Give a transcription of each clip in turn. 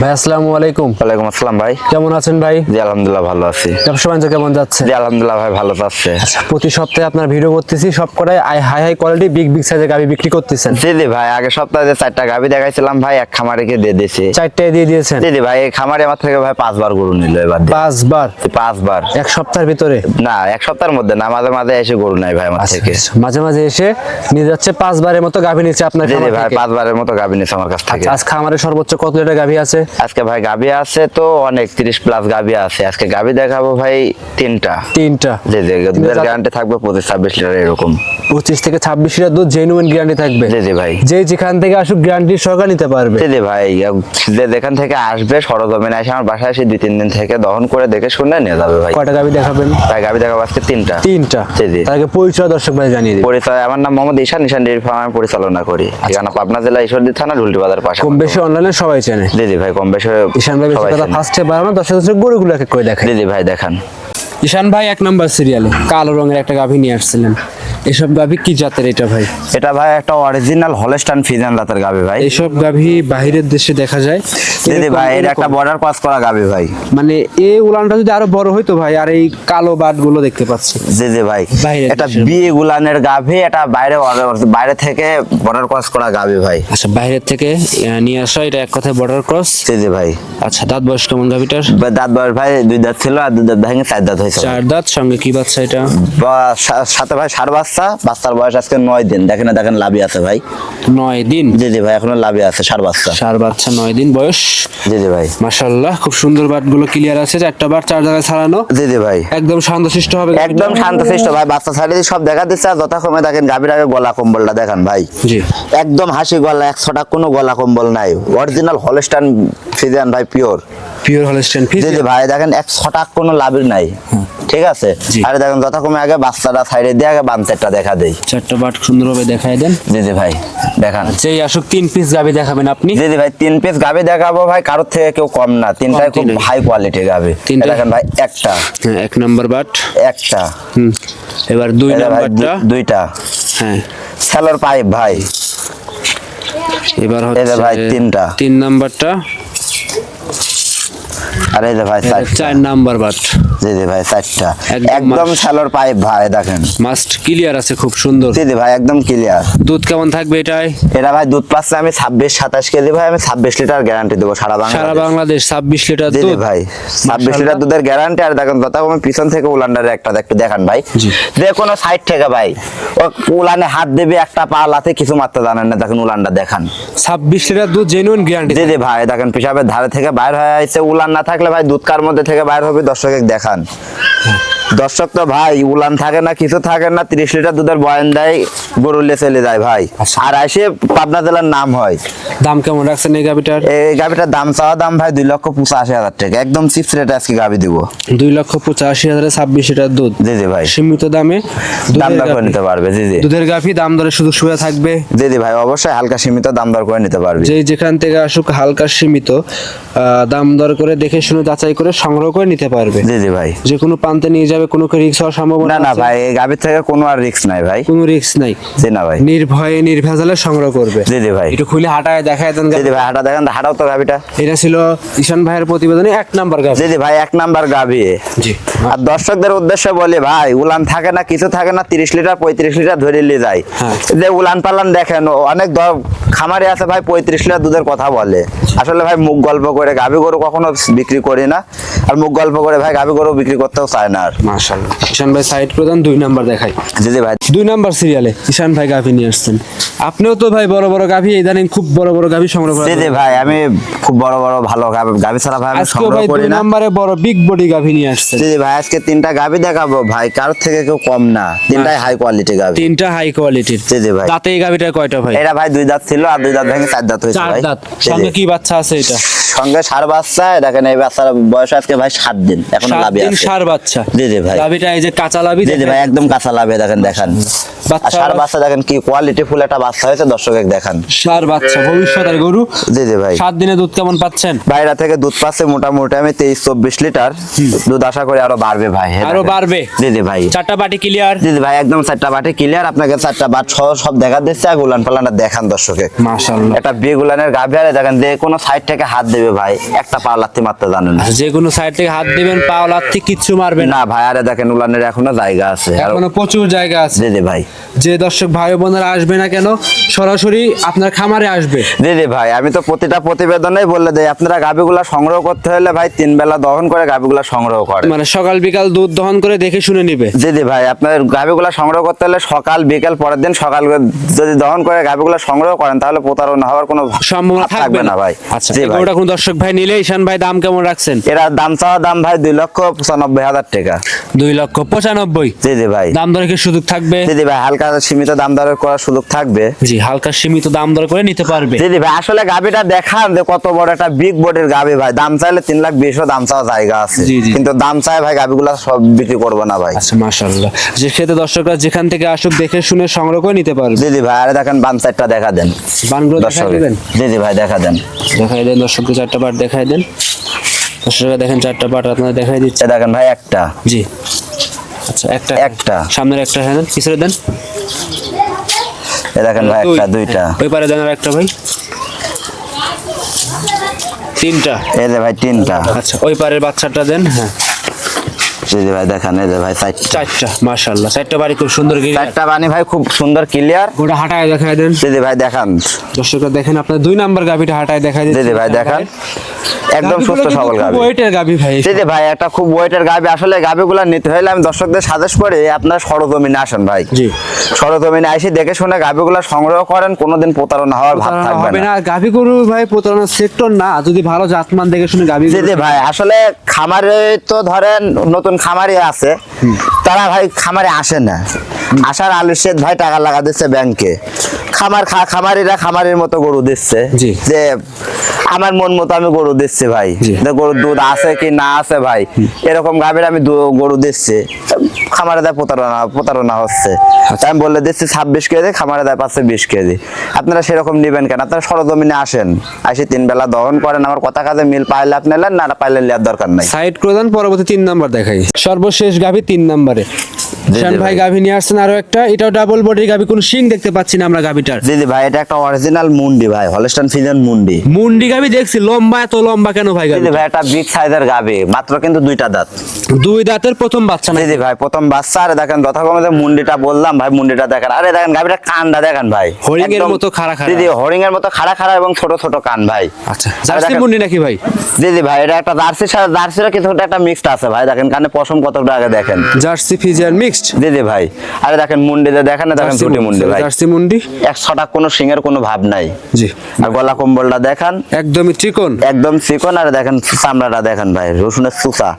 ভাই আসসালামু আলাইকুম। ওয়ালাইকুম আসসালাম ভাই। কেমন আছেন ভাই? জি আলহামদুলিল্লাহ ভালো আছি। ব্যবসা বাণিজ্য কেমন যাচ্ছে? জি আলহামদুলিল্লাহ ভাই ভালো যাচ্ছে। প্রতি সপ্তাহে আপনার ভিডিও করতেছি সব কটাই high high quality big big সাইজের গাবি বিক্রি করতেছেন। জি জি ভাই আগের সপ্তাহে যে চারটা গাভি দেখাইছিলাম ভাই এক খামারিকে দিয়ে দিয়েছি। চারটায় দিয়ে দিয়েছেন? জি জি ভাই এই খামারে আমার থেকে ভাই পাঁচবার গরু নিল এবার পাঁচবার? পাঁচবার। এক সপ্তাহের ভিতরে? না এক সপ্তাহের মধ্যে না মাঝে মাঝে এসে গরু নাই ভাই আমার থেকে। মাঝে মাঝে এসে নিয়ে যাচ্ছে পাঁচবারের মতো গাভি নিচ্ছে আপনার জি ভাই পাঁচবারের মতো গাভি নিচ্ছে আমার কাছ থেকে। আচ্ছা, আজ খামারে সর্বোচ্চ কত লিটার গাভি আছে? আজকে ভাই গাভি আছে তো অনেক তিরিশ প্লাস গাভি আছে। আজকে গাভি দেখাবো ভাই তিনটা। তিনটা। জি জি দুধের গ্যারান্টি থাকবে পঁচিশ ছাব্বিশ লিটার এরকম। পঁচিশ থেকে ছাব্বিশ লিটার দুধ জেনুইন গ্যারান্টি থাকবে। জি জি ভাই। যে যেখান থেকে আসুক গ্যারান্টি সরকার নিতে পারবে। জি জি ভাই যে যেখান থেকে আসবে সরজমিনে এসে আমার বাসায় এসে দুই তিন দিন থেকে দহন করে দেখে শুনে নিয়ে যাবে ভাই। কয়টা গাভি দেখাবেন? ভাই গাভি দেখাবো আজকে তিনটা। তিনটা। জি, জি। আগে পরিচয় দর্শক ভাই জানিয়ে দিন। পরিচয় আমার নাম মোহাম্মদ ঈশান ঈশান ডেয়ারি ফার্ম আমি পরিচালনা করি। ঠিকানা পাবনা জেলা ঈশ্বরদী থানা ঢুলটি বাজার পাশে। কম বেশি অনলাইনে সবাই চেনে। জি জি ভাই কম বেশি ঈশান ভাই বেশি সবাই কথা চেনে। ফার্স্টে বাড়ানো দর্শক দর্শক গরুগুলো এক এক করে দেখে জি জি ভাই দেখান। ঈশান ভাই এক নম্বর সিরিয়ালে কালো রঙের একটা গাভী নিয়ে আসছিলেন। এসব গাভী কি জাতের এটা ভাই? এটা ভাই একটা অরিজিনাল হলস্টান ফিজান দাতার গাবি ভাই। এইসব গাভী বাহিরের দেশে দেখা যায়? জি ভাই এটা একটা বর্ডার পাস করা গাবি ভাই। মানে এই উলানটা যদি আরও বড় হইতো ভাই আর এই কালো বাটগুলো দেখতে পাচ্ছি। জি জি ভাই। বাইরের এটা। বিয়ে গুলানের গাভি এটা বাইরে অর্ডার- বাইরে থেকে বর্ডার ক্রস করা গাবি ভাই। আচ্ছা বাইরের থেকে নিয়ে আসা এটা এক কথায় বর্ডার ক্রস জি জি ভাই। আচ্ছা দাঁত বয়স কেমন গাভীটার? দাঁত বয়স ভাই দুই দাঁত ছিল আর দুই দাঁত ভেঙে চার দাঁত হয়েছে। চার দাঁত সঙ্গে কি বাচ্চা এটা? বা সাথে ভাই ষাট বাচ্চা বাচ্চার বয়স আজকে নয় দিন। দেখেন না দেখেন লাভি আছে ভাই। নয় দিন? জি জি ভাই এখনও লাভি আছে ষাট বাচ্চা। চার বাচ্চা নয় দিন বয়স? জি জি ভাই। মাশাল্লাহ খুব সুন্দর বাটগুলো ক্লিয়ার আছে চারটা বার চার জায়গায় ছাড়ানো। জি জি ভাই। একদম শান্তশিষ্ট হবে একদম শান্তশিষ্ট ভাই বাচ্চা ছাড়িয়ে সব দেখা দিচ্ছে আর যথাক্রমে দেখেন গাভীর আগে গলা কম্বলটা দেখান ভাই। জি। একদম হাসি গলা একশোটা কোনো গলা কম্বল নাই। অরিজিনাল হলস্টান ফিজিয়ান ভাই পিওর পিওর হলস্টেন ফিজ জি জি ভাই দেখেন এক ছটাক কোনো লাভের নাই। ঠিক আছে। আরে দেখেন যথাক্রমে আগে বাচ্চাটা সাইডে দিয়ে আগে বামতেরটা দেখা দেই। চারটা বাট সুন্দরভাবে দেখাই দেন। জি জি ভাই দেখান। যেই আসুক তিন পিস গাবি দেখাবেন আপনি। জি জি ভাই তিন পিস গাবি দেখাবো ভাই কারোর থেকে কেউ কম না। তিনটাই খুব হাই কোয়ালিটি গাবি? দেখেন ভাই একটা। হ্যাঁ এক নাম্বার বাট। একটা। হুম। এবার দুই নাম্বারটা দুইটা। হ্যাঁ। সেলর পাইপ ভাই। এবার যে ভাই তিনটা। তিন নাম্বারটা আর এই যে ভাই চার নাম্বার বাট জি জি ভাই চারটা। একদম একদম পাইপ ভাই দেখেন। মাস্ট ক্লিয়ার আছে খুব সুন্দর। জি জি ভাই একদম ক্লিয়ার। দুধ কেমন থাকবে এটাই এটা ভাই দুধ পাচ্ছে আমি ছাব্বিশ সাতাশ কেজি ভাই আমি ছাব্বিশ লিটার গ্যারান্টি দেবো সারা সারা বাংলাদেশ। ছাব্বিশ লিটার জি জি দুধ? ভাই ছাব্বিশ লিটার দুধের গ্যারান্টি। আর দেখেন যত আমি পিছন থেকে উলান্ডারে একটা একটু দেখান ভাই। যে কোনো সাইড থেকে ভাই ও উলানে হাত দেবে একটা পা লাতে কিছু মারতে জানেন না দেখেন উলানটা দেখান। ছাব্বিশ লিটার দুধ জেনুইন গ্যারান্টি জি জি ভাই দেখেন পিসাবের ধারে থেকে বাইর হয়ে আছে উলান না থাকলে ভাই দুধ কার মধ্যে থেকে বাইর হবে দর্শক দেখান। দর্শক তো ভাই উলান থাকে না কিছু থাকে না তিরিশ লিটার দুধের বয়ান দেয় গরুলে চলে যায় ভাই। আচ্ছা। আর এসে পাবনা জেলার নাম হয়। দাম কেমন রাখছেন এই গাবিটার এই গাভিটার দাম চাওয়া দাম ভাই দুই লক্ষ পঁচাশি হাজার টাকা। একদম চিপস রেটে আজকে গাভি দিব। দুই লক্ষ পঁচাশি হাজারে ছাব্বিশ লিটার দুধ। জি জি ভাই। সীমিত দামে দাম দর করে নিতে পারবে জি জি। দুধের গাভি দাম দরে সুযোগ সুবিধা থাকবে। জি জি ভাই অবশ্যই হালকা সীমিত দাম দর করে নিতে পারবে। যে যেখান থেকে আসুক হালকা সীমিত আহ, দাম দর করে দেখে শুনে যাচাই করে সংগ্রহ করে নিতে পারবে। জি জি ভাই। যে কোনো প্রান্তে নিয়ে যাবে কোনো রিক্স হওয়ার সম্ভাবনা না না ভাই এই গাভির থেকে কোনো আর রিস্ক নাই ভাই। কোনো রিস্ক নাই? জি না ভাই। নির্ভয়ে নির্ভেজালে সংগ্রহ করবে। জি জি ভাই। একটু খুলে হাঁটায় দেখায় দেন জি ভাই হাঁটা দেখেন হাঁটাও তো গাভিটা। এটা ছিল ঈশান ভাইয়ের প্রতিবেদনে এক নাম্বার গাভি। জি জি ভাই এক নাম্বার গাভি। জি। আর দর্শকদের উদ্দেশ্যে বলি ভাই উলান থাকে না কিছু থাকে না তিরিশ লিটার পঁয়ত্রিশ লিটার ধরে নিয়ে যায়। হ্যাঁ। যে উলান পালান দেখেন অনেক খামারে আছে ভাই পঁয়ত্রিশ লিটার দুধের কথা বলে। আসলে ভাই মুখ গল্প করে গাভি গরু কখনো বিক্রি করি না। আর মুখ গল্প করে ভাই গাভি গরু বিক্রি করতেও চায় না আর। মাশাআল্লাহ। ভাই সাইড প্রধান দুই নাম্বার দেখাই। জি ভাই দুই নাম্বার সিরিয়ালে ঈশান ভাই গাভি নিয়ে আসছেন। আপনিও তো ভাই বড় বড় গাভি ইদানিং খুব বড় বড় গাভি সংগ্রহ করেন। জি ভাই আমি খুব বড় বড় ভালো গাভি- ছাড়া ভাই আমি সংগ্রহ করি দুই না। নাম্বারে বড় বিগ বডি গাভি নিয়ে আসছেন। জি ভাই আজকে তিনটা গাভি দেখাবো ভাই কারোর থেকে কেউ কম না। তিনটাই হাই কোয়ালিটি গাভি। তিনটা হাই কোয়ালিটির জি জি ভাই। দাঁতে এই গাভিটা কয়টা ভাই? এটা ভাই দুই দাঁত ছিল আর দুই দাঁত ভেঙে চার দাঁত হয়েছে ভাই। চার দাঁত সঙ্গে কি বাচ্চা আছে এটা? সঙ্গে সার বাচ্চা দেখেন এই বাচ্চার বয়স আজকে ভাই সাত দিন এখন সাত লাভে দিন আছে। সার বাচ্চা। জি জি ভাই। গাভিটা এই যে কাঁচা লাভি জি জি ভাই একদম কাঁচা লাভে দেখেন দেখান। সার বাচ্চা দেখেন কি কোয়ালিটি ফুল একটা বাচ্চা হয়েছে দর্শক দেখান। সার বাচ্চা ভবিষ্যতের গরু। জি জি ভাই। সাত দিনে দুধ কেমন পাচ্ছেন? বাইরে থেকে দুধ পাচ্ছে মোটামুটি আমি তেইশ চব্বিশ লিটার। দুধ আশা করি আরও বাড়বে ভাই আরও বাড়বে? জি জি ভাই। চারটা বাটি ক্লিয়ার জি জি ভাই একদম চারটা বাটি ক্লিয়ার আপনাকে চারটা বাট সহ সব দেখা দিচ্ছে আর গুলান পালানটা দেখান দর্শকে। মাশাআল্লাহ। যে কোনো সাইড থেকে হাত দেবে ভাই একটা পা লাত্তি মারতে জানেন। না। যে কোনো সাইড থেকে হাত দিবেন পা লাত্তি কিচ্ছু মারবে না। ভাই আরে দেখেন উলানের এখনও জায়গা আছে। এখনও প্রচুর জায়গা আছে। জি জি ভাই। যে দর্শক ভাই বোনেরা আসবে না কেন সরাসরি আপনার খামারে আসবে। জি জি ভাই আমি তো প্রতিটা প্রতিবেদনেই বলে দেই আপনারা গাভিগুলা সংগ্রহ করতে হলে ভাই তিন বেলা দহন করে গাভিগুলা সংগ্রহ করে মানে সকাল বিকাল দুধ দহন করে দেখে শুনে নিবে। জি জি ভাই আপনার গাভিগুলা সংগ্রহ করতে হলে সকাল বিকেল পরের দিন সকাল যদি দহন করে গাভিগুলা সংগ্রহ করেন তাহলে প্রতারণা হওয়ার কোনো সম্ভাবনা থাকবে না। ভাই। আচ্ছা এগুলোটা কোন দর্শক ভাই নিলে ঈশান ভাই দাম কেমন রাখছেন? এরা দাম চাওয়া দাম ভাই দুই লক্ষ পঁচানব্বই হাজার টাকা। দুই লক্ষ পঁচানব্বই। জি জি ভাই। দাম দরে কি সুযোগ থাকবে? জি জি ভাই হালকা সীমিত দাম দরের করার সুযোগ থাকবে। জি হালকা সীমিত দাম দর করে নিতে পারবে। জি জি ভাই আসলে গাভিটা দেখান যে কত বড় একটা বিগ বোর্ডের গাবি ভাই। দাম চাইলে তিন লাখ বিশও দাম চাওয়া জায়গা আছে। কিন্তু দাম চাই ভাই গাভিগুলা সব বিক্রি করব না ভাই। আচ্ছা মাশাআল্লাহ। যে খেতে দর্শকরা যেখান থেকে আসুক দেখে শুনে সংগ্রহ করে নিতে পারবে। জি জি ভাই আরে দেখেন বাম সাইডটা দেখা দেন। বানগুলো দর্শক দেবেন? জি জি ভাই দেখা দেন। দেখাই দেন দর্শককে চারটা পাট দেখাই দেন। দেখেন চারটা পাট আপনারা দেখাই দিচ্ছে। দেখেন ভাই একটা। জি। আচ্ছা একটা। একটা। সামনের একটা হ্যাঁ দেন পিছনে দেন। এ দেখেন ভাই একটা দুইটা। ওই পারে দেন আর একটা ভাই। তিনটা। এই যে ভাই তিনটা। আচ্ছা ওই পারের বাচ্চাটা দেন হ্যাঁ। ভাই দেখেন এই যে ভাই চারটা। চারটা মাশাআল্লাহ। চারটা বাড়ি খুব সুন্দর গিরি চারটা বানি ভাই খুব সুন্দর ক্লিয়ার গোটা হাঁটায় দেখাই দেন। ভাই দেখান। দর্শকরা দেখেন আপনার দুই নাম্বার গাভিটা হাঁটায় দেখাই জি জি ভাই দেখান। একদম সুস্থ সবল গাভি। ওয়েটের গাভি ভাই। জি ভাই একটা খুব ওয়েটের গাভি। আসলে গাভিগুলো নিতে হলে আমি দর্শকদের সাজেস্ট করি আপনার সরজমিনে আসেন ভাই। জি। সরজমিনে এসে দেখে শুনে গাভিগুলো সংগ্রহ করেন কোনোদিন প্রতারণা হওয়ার ভাব প্রতারণা থাকবে হবে না। গাভি গরু ভাই প্রতারণার সেক্টর না যদি ভালো জাতমান দেখে শুনে জি জি ভাই আসলে খামারে তো ধরেন নতুন খামারি আছে। তারা ভাই খামারে আসে না। আসার আলুসেদ ভাই টাকা লাগা দিচ্ছে ব্যাংকে। খামার খা খামারিরা খামারের মতো গরু দিচ্ছে। যে আমার মন মতো আমি গরু দিচ্ছি ভাই। গরুর দুধ আছে কি না আছে ভাই। এরকম গাভীর আমি গরু দিচ্ছি। খামারে দেয় প্রতারণা প্রতারণা হচ্ছে। আচ্ছা। আমি বলে দিচ্ছি ছাব্বিশ কেজি খামারে দেয় পাচ্ছে বিশ কেজি। আপনারা সেরকম নিবেন কেন? আপনারা সরজমিনে আসেন। আসে তিন বেলা দহন করেন। আমার কথা কাজে মিল পাইলে আপনি নেন না পাইলে নেওয়ার দরকার নাই। সাইড করে দেন পরবর্তী তিন নাম্বার দেখাই। সর্বশেষ গাভি তিন নাম্বারে। শান ভাই। গাভি নিয়ে আসছেন আরও একটা। এটাও ডাবল বডির গাভি কোন শিং দেখতে পাচ্ছি না আমরা গাভিটার। জি জি ভাই এটা একটা অরিজিনাল মুন্ডি ভাই হলস্টান ফিজন মুন্ডি। মুন্ডি গাভি দেখছি লম্বা এত লম্বা কেন ভাই গাভি ভাই একটা বিগ সাইজের গাবে মাত্র কিন্তু দুইটা দাঁত। দুই দাঁতের প্রথম বাচ্চা না জি ভাই প্রথম বাচ্চা। আরে দেখেন যথাক্রমে যে মুন্ডিটা বললাম ভাই মুন্ডিটা দেখেন। আরে দেখেন গাবিটা কানটা দেখেন ভাই। হরিণের একদম- মতো খাড়া খাড়া। জি হরিং এর মতো খাড়া খাড়া এবং ছোট ছোট কান ভাই। আচ্ছা জার্সি মুন্ডি নাকি ভাই? জি জি ভাই এটা একটা জার্সির সাথে জার্সির কিছুটা একটা মিক্সড আছে ভাই। দেখেন কানে পশম কতটা আগে দেখেন। জার্সি ফিজিয়ান জি ভাই। আরে দেখেন মুন্ডি দেখেন না দেখেন ছুটি মুন্ডি ভাই। জার্সি মুন্ডি। এক ছটা কোনো সিংয়ের কোনো ভাব নাই। জি। আর গলা কম্বলটা দেখান। একদমই চিকন। একদম চিকন আর দেখেন চামড়াটা দেখেন ভাই রসুনের সুসা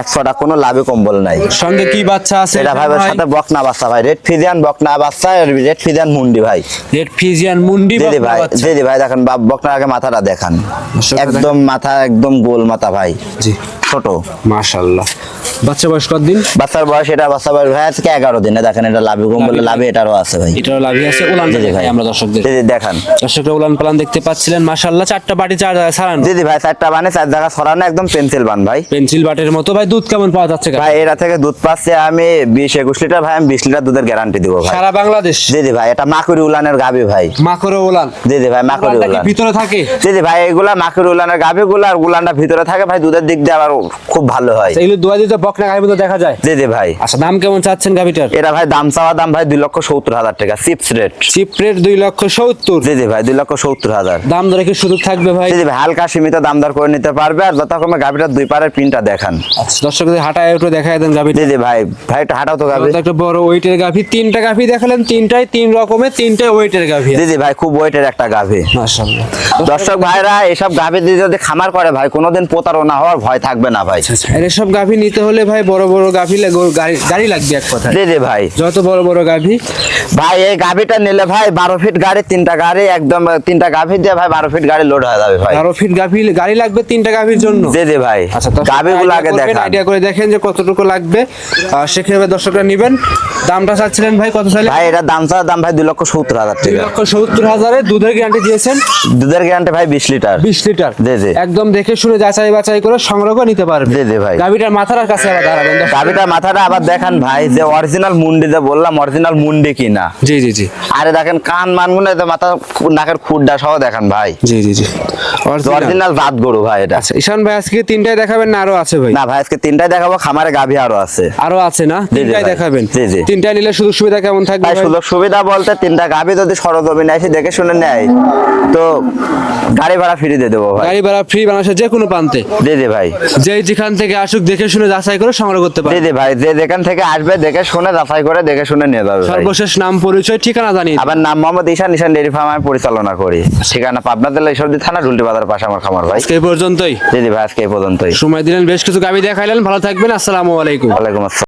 এক ছটা কোনো লাভে কম্বল নাই। সঙ্গে কি বাচ্চা আছে এটা ভাই? সাথে বকনা বাচ্চা ভাই রেড ফিজিয়ান বকনা বাচ্চা রেড ফিজিয়ান মুন্ডি ভাই। রেড ফিজিয়ান মুন্ডি দিদি ভাই দিদি ভাই দেখেন বাপ বকনার আগে মাথাটা দেখান। একদম মাথা একদম গোল মাথা ভাই। জি। ছোট। মাশাআল্লাহ। বাচ্চা বয়স কতদিন বাচ্চার বয়স এটা বাচ্চা বয়স ভাই আজকে এগারো দিনে। দেখেন এটা লাভি কম্বল লাভি। এটারও আছে ভাই। এটারও লাভি আছে উলান জি ভাই। আমরা দর্শকদের। দিদি দেখান। দর্শকরা উলান পালান দেখতে পাচ্ছিলেন মাশাআল্লাহ চারটা বাটি চার জায়গায় ছাড়ানো। দিদি ভাই চারটা বানে চার জায়গা ছড়ানো একদম পেন্সিল বান ভাই। পেন্সিল বাটের মতো। ভাই দুধ কেমন পাওয়া যাচ্ছে ভাই এরা থেকে দুধ পাচ্ছে আমি বিশ একুশ লিটার ভাই আমি বিশ লিটার দুধের গ্যারান্টি দিব ভাই। সারা বাংলাদেশ? দিদি ভাই এটা মাকুরি উলানের গাবি ভাই। মাকড়ে উলান? দিদি ভাই মাকুরি উলান। ভিতরে থাকে? দিদি ভাই এগুলা মাকুরি উলানের গাবি গুলা আর উলানটা ভিতরে থাকে ভাই দুধের দিক দিয়ে আবার খুব ভালো হয়। এগুলো দুয়া দিতে বকনা দেখা যায়। দিদি ভাই। আচ্ছা দাম কেমন চাচ্ছেন গাভিটার? এটা ভাই দাম চাওয়া দাম ভাই দুই লক্ষ সত্তর হাজার টাকা চিপস রেট চিপ রেট দুই লক্ষ সত্তর? দিদি ভাই দুই লক্ষ সত্তর হাজার। দাম ধরে কি সুযোগ থাকবে ভাই? দিদি ভাই হালকা সীমিত দাম দর করে নিতে পারবে আর যথাক্রমে গাভিটার দুই পারের পিনটা দেখান। আচ্ছা দর্শকদের হাঁটায় একটু দেখায় দেন গাভিটা। দিদি ভাই ভাই হাঁটাও তো গাভি। একটা বড় ওয়েটের গাভি তিনটা গাভি দেখালেন তিনটাই তিন রকমের তিনটাই ওয়েটের গাভি। দিদি ভাই খুব ওয়েটের একটা গাভি। মাশাআল্লাহ। দর্শক ভাইরা এসব গাভি যদি খামার করে ভাই কোনোদিন প্রতারণা হওয়ার ভয় থাকবে না ভাই। আচ্ছা এসব গাভি নিতে হলে হলে ভাই বড় বড় গাভি লাগ- গাড়ি লাগবে এক কথায়। জি জি ভাই। যত বড় বড় গাভি। ভাই এই গাভিটা নিলে ভাই বারো ফিট গাড়ি তিনটা গাড়ি একদম তিনটা গাভি দিয়ে ভাই বারো ফিট গাড়ি লোড হয়ে যাবে ভাই। বারো ফিট গাভি গাড়ি লাগবে তিনটা গাভির জন্য? জি জি ভাই। আচ্ছা গাভি গুলো আগে দেখান। আইডিয়া করে দেখেন যে কতটুকু লাগবে। আর সেক্ষেত্রে দর্শকরা নেবেন। দামটা চাচ্ছিলেন ভাই কত চাইলে ভাই এটা দাম চাওয়ার দাম ভাই দুই লক্ষ সত্তর হাজার দুই টাকা লক্ষ সত্তর হাজারে দুধের গ্যারান্টি দিয়েছেন। দুধের গ্যারান্টি ভাই বিশ লিটার। বিশ লিটার। জি, জি। একদম দেখে শুনে যাচাই বাছাই করে সংগ্রহ নিতে পারবে জি, জি, ভাই। গাভিটার মাথার কাছে আবার দাঁড়াবেন গাভিটা মাথাটা আবার দেখান ভাই যে অরিজিনাল মুন্ডি যে বললাম অরিজিনাল মুন্ডি কিনা। জি জি জি। আরে দেখেন কান মানগুলো মাথা নাকের সহ দেখান ভাই। জি জি জি। অরিজিনাল জাত গরু ভাই এটা। আচ্ছা ঈশান ভাই আজকে দেখাবেন না আরও আছে ভাই? না ভাই আজকে তিনটাই দেখাবো খামারে গাভি আরও আছে। আরও আছে না? দেখাবেন? জি, জি। নিলে সুযোগ সুবিধা কেমন থাকবে ভাই ভাই? সুযোগ সুবিধা বলতে তিনটা গাভি যদি সরজমিনে এসে দেখে শুনে নেয়। তো গাড়ি ভাড়া ফ্রি দিয়ে দেবো ভাই। গাড়ি ভাড়া ফ্রি বাংলাদেশের যে কোনো প্রান্তে। জি জি ভাই। যে যেখান থেকে আসুক দেখে শুনে যাচাই করে সংগ্রহ করতে পারবে। পারে জি ভাই যে যেখান থেকে আসবে দেখে শুনে যাচাই করে দেখে শুনে নিয়ে যাবে সর্বশেষ নাম পরিচয় ঠিকানা জানি আমার আবার নাম মোহাম্মদ ঈশান ঈশান ডেয়ারি ফার্ম আমি পরিচালনা করি। ঠিকানা পাবনা জেলা ঈশ্বরদী থানা ঢুলটি বাজার পাশে আমার খামার ভাই। আজকে এই পর্যন্তই। জি ভাই আজকে এই পর্যন্তই। সময় দিলেন বেশ কিছু গাবি দেখাইলেন। ভালো থাকবেন। আসসালামু আলাইকুম। ওয়ালাইকুম আসসালাম।